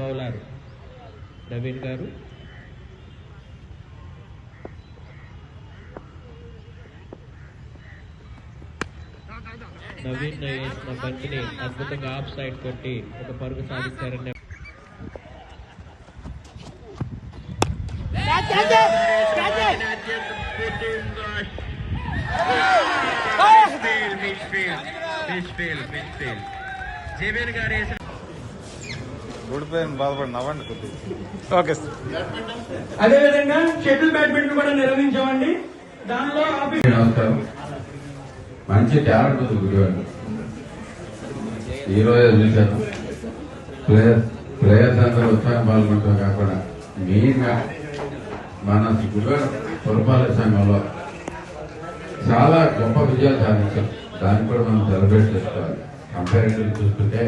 Bowler Naveen గారు. నవీన్ వేసిన బంతిని అద్భుతంగా ఆఫ్ సైడ్ కొట్టి ఒక పరుగు సాధించారని మిడ్ఫీల్డ్ మిడ్ఫీల్డ్ మిడ్ఫీల్డ్ మిస్ఫీల్ గారు వేసిన ఊడిపోయిన బాధపడి నవ్వండి కొద్దిగా. Okay sir. అదేవిధంగా షటిల్ బ్యాడ్మింటన్ కూడా నిర్వహించామండి. దానిలో మంచి టాలెంట్ ఉంది గుడివాడు ఈ రోజే చూశాను ప్లేయర్స్ ప్లేయర్స్ అందరూ ఉత్సాహం పాల్గొంటాం కాకుండా మెయిన్గా మన గుడివాడ పురపాలక సంఘంలో చాలా గొప్ప విజయాలు సాధించాం దాన్ని కూడా మనం సెలబ్రేట్ చేసుకోవాలి. కంపారిటివ్ చూస్తుంటే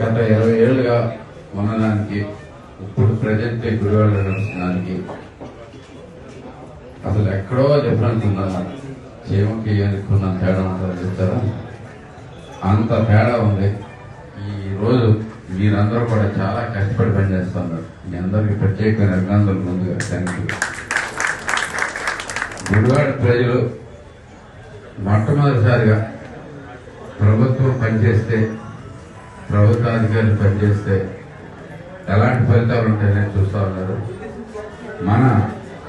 గత ఇరవై ఏళ్ళుగా ఉన్నదానికి ఇప్పుడు ప్రజెంట్ గుడివాడ నడుస్తున్నానికి అసలు ఎక్కడో డిఫరెన్స్ ఉందా చీమకి అనుకున్న తేడా ఉంటుందని చెప్తారా? అంత తేడా ఉంది. ఈ రోజు మీరందరూ కూడా చాలా కష్టపడి పనిచేస్తున్నారు. మీ అందరికీ ప్రత్యేకమైన అభినందనలు ముందుగా. థ్యాంక్ యూ గుడివాడ ప్రజలు మొట్టమొదటిసారిగా ప్రభుత్వం పనిచేస్తే ప్రభుత్వాధికారులు పనిచేస్తే ఎలాంటి ఫలితాలు ఉంటాయని చూస్తూ ఉన్నారు. మన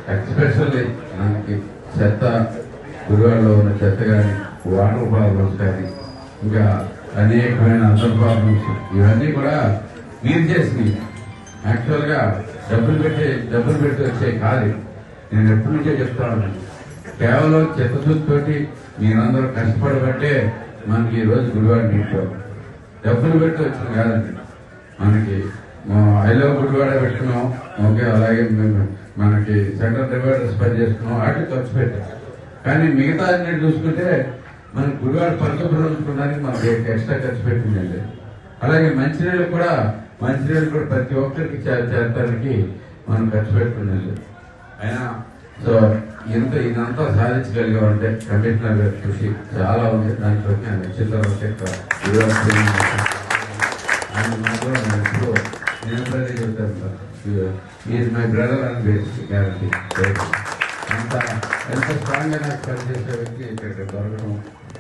ఎక్స్పెషల్లీ మనకి చెత్త గుడివాడలో ఉన్న చెత్త కానీ వాటర్ ప్రాబ్లమ్స్ కానీ ఇంకా అనేకమైన అదర్ ప్రాబ్లమ్స్ ఇవన్నీ కూడా మీరు చేసినవి యాక్చువల్గా డబ్బులు పెట్టి డబ్బులు పెట్టి వచ్చే కాదు. నేను ఎప్పటి నుంచే చెప్తా ఉన్నాను. కేవలం చిత్తశుద్ధితోటి మీరందరూ కష్టపడబట్టే మనకి ఈరోజు రోజు గుడివాడ నీటిలో డబ్బులు పెట్టి వచ్చింది కాదండి. మనకి ఐలో గుడివాడ పెట్టుకున్నాం. ఓకే అలాగే మేము మనకి సెంట్రల్ డివైడర్స్ పని చేసుకున్నాం వాటికి ఖర్చు పెట్టాం. కానీ మిగతా అన్నిటి చూసుకుంటే మన గుడివాడ పరిశుభ్రం ఉంచుకోవడానికి మనకి ఎక్స్ట్రా ఖర్చు పెట్టిందండి. అలాగే మంచినీళ్ళు కూడా మంచినీళ్ళు కూడా ప్రతి ఒక్కరికి చే- మనం ఖర్చు పెట్టుకున్నది అయినా సో ఇంత ఇదంతా సాధించగలిగామంటే కమిషనర్ గారి కృషి చాలా ఉంది. దాని నేను వచ్చిన తర్వాత ఆయన మాత్రం నేను ఎప్పుడు నేను ఎప్పుడైతే చెప్తాను ఈజ్ మై బ్రదర్ అని గ్యారంటీ అంత ఎంత స్ట్రాంగ్గా నాకు పనిచేసే వ్యక్తి ఇక్కడ దొరకడం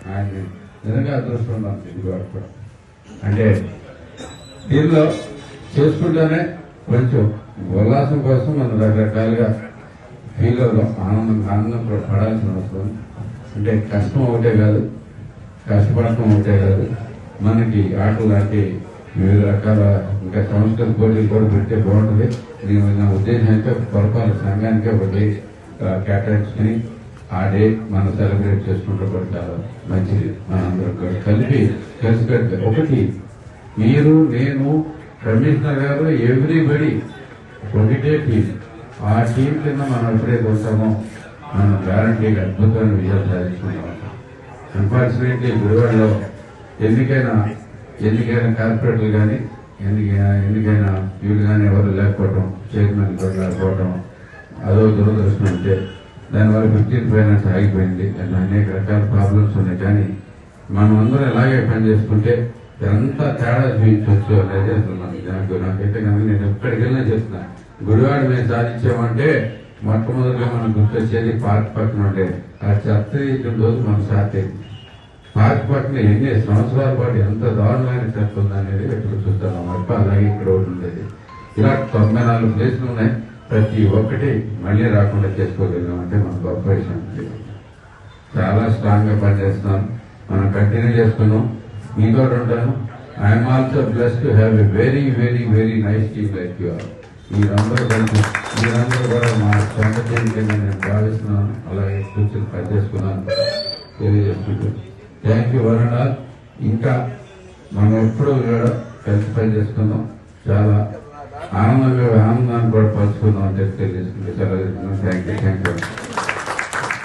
ఆయన నిజంగా అదృష్టం నాకు ఇది కూడా అంటే దీనిలో చేసుకుంటేనే కొంచెం ఉల్లాసం కోసం మనం రకరకాలుగా ఫీల్ అవుదాం ఆనందం ఆనందం కూడా పడాల్సిన అవసరం. అంటే కష్టం ఒకటే కాదు కష్టపడటం ఒకటే కాదు. మనకి ఆటలు లాంటి వివిధ రకాల ఇంకా సంస్కృతి పోటీలు కూడా పెడితే బాగుంటుంది. నేను నా ఉద్దేశం అయితే పొరపాటు సంఘానికి ఒకటి కేటాయించుకుని ఆ డే మనం సెలబ్రేట్ చేసుకుంటే కూడా చాలా మంచిది. మనందరం కూడా కలిపి కలిసి పెడితే ఒకటి మీరు నేను కమిషనర్ గారు ఎవ్రీబడి ఒకటే టీం ఆ టీం కింద మనం ఎప్పుడైతే ఉంటామో మనం గ్యారంటీగా అద్భుతమైన విజయాలు సాధించుకుంటాం. అన్ఫార్చునేట్లీ గుడివాడలో ఎన్నికైన ఎన్నికైన కార్పొరేటర్లు కానీ ఎన్నికైన ఎన్నికైనా వీళ్ళు కానీ ఎవరు లేకపోవటం చైర్మన్ కూడా లేకపోవటం అదో దురదృష్టం అంటే దానివల్ల ఫిఫ్టీన్ ఫైనాన్స్ ఆగిపోయింది. అట్లా అనేక రకాల ప్రాబ్లమ్స్ ఉన్నాయి. కానీ మనం అందరం ఎలాగే పని చేసుకుంటే ఎంత తేడా చూపించవచ్చు అనేది అసలు నాకు నాకైతే కనుక నేను ఎక్కడికి వెళ్ళినా చెప్తున్నా. గుడివాడ మేము సాధించామంటే మొట్టమొదటిగా మనం గుర్తొచ్చేది పార్క్ పక్కన ఉండే ఆ చెత్త రోజు మనం సాధ్యం అయింది ఎన్ని సంవత్సరాల పాటు ఎంత దారుణమైన చెత్త ఉందనేది ఎప్పుడు చూస్తాను అన్నమాట అలాగే ఇక్కడ ఒకటి ఉండేది. ఇలా తొంభై నాలుగు ప్లేసులు ఉన్నాయి. ప్రతి ఒక్కటి మళ్ళీ రాకుండా చేసుకోగలిగాం అంటే మన గొప్ప విషయం చాలా స్ట్రాంగ్గా పనిచేస్తున్నాం. మనం కంటిన్యూ చేసుకున్నాం మీతో ఉంటాను. I'm also bless to have a very very very nice team like you are మీరందరూ కలిసి మీరందరూ కూడా మా సొంత టీం కింద నేను భావిస్తున్నాను. అలాగే కూర్చొని పనిచేసుకున్నాను తెలియజేసుకుంటూ thank you one and all ఇంకా మనం ఎప్పుడూ కూడా కలిసి పని చేసుకుందాం చాలా ఆనందంగా ఆనందాన్ని కూడా పంచుకుందాం అని చెప్పి తెలియజేసుకుంటే చాలా థ్యాంక్ యూ థ్యాంక్ యూ